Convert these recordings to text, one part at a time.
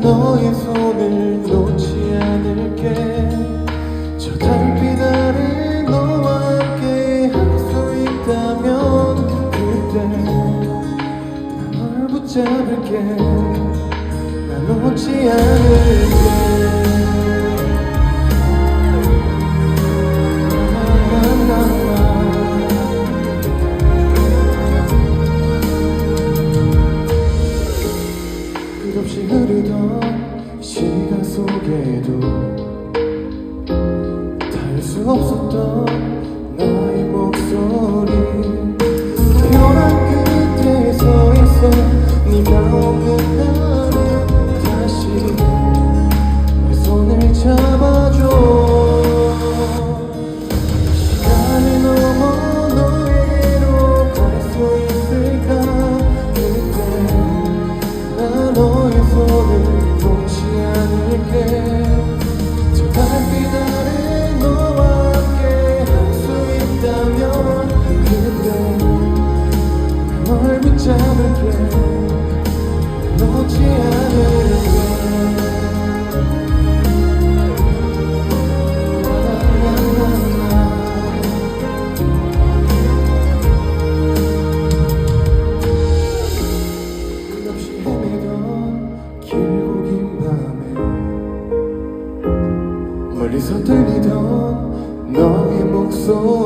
너의 손을 놓지 않을게. 저 달빛 아래 너와 함께 할 수 있다면 그때 나널 붙잡을게. 난 놓지 않을게. 속에도 닿을 수 없었던 멀리서 들리던 너의 목소리.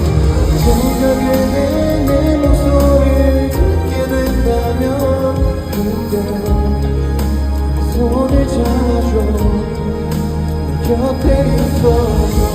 만약에 내 목소리를 듣게 된다면 그때 손을 잡아줘. 내 곁에 있어